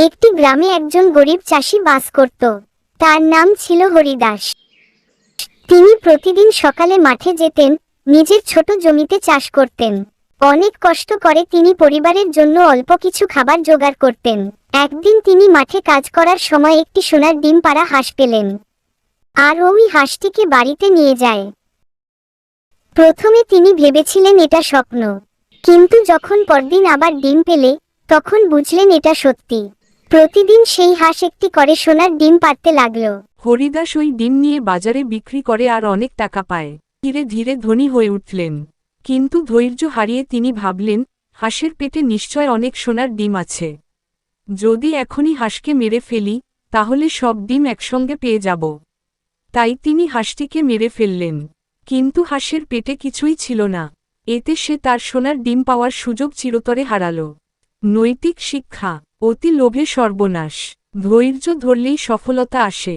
একটি গ্রামে একজন গরিব চাষি বাস করত। তার নাম ছিল হরিদাস। তিনি প্রতিদিন সকালে মাঠে যেতেন, নিজের ছোট জমিতে চাষ করতেন। অনেক কষ্ট করে তিনি পরিবারের জন্য অল্প কিছু খাবার জোগাড় করতেন। একদিন তিনি মাঠে কাজ করার সময় একটি সোনার ডিম পাড়া হাঁস পেলেন। আর ওই হাঁসটিকে বাড়িতে নিয়ে যায়। প্রথমে তিনি ভেবেছিলেন এটা স্বপ্ন। কিন্তু যখন পরদিন আবার ডিম পেলে, তখন বুঝলেন এটা সত্যি। প্রতিদিন সেই হাঁস একটি করে সোনার ডিম পাড়তে লাগল। হরিদাস ওই ডিম নিয়ে বাজারে বিক্রি করে আর অনেক টাকা পায়। ধীরে ধীরে ধনী হয়ে উঠলেন। কিন্তু ধৈর্য হারিয়ে তিনি ভাবলেন, হাঁসের পেটে নিশ্চয় অনেক সোনার ডিম আছে। যদি এখনই হাঁসকে মেরে ফেলি, তাহলে সব ডিম একসঙ্গে পেয়ে যাব। তাই তিনি হাঁসটিকে মেরে ফেললেন। কিন্তু হাঁসের পেটে কিছুই ছিল না। এতে সে তার সোনার ডিম পাওয়ার সুযোগ চিরতরে হারাল। নৈতিক শিক্ষা। অতি লোভে সর্বনাশ। ধৈর্য ধরলেই সফলতা আসে।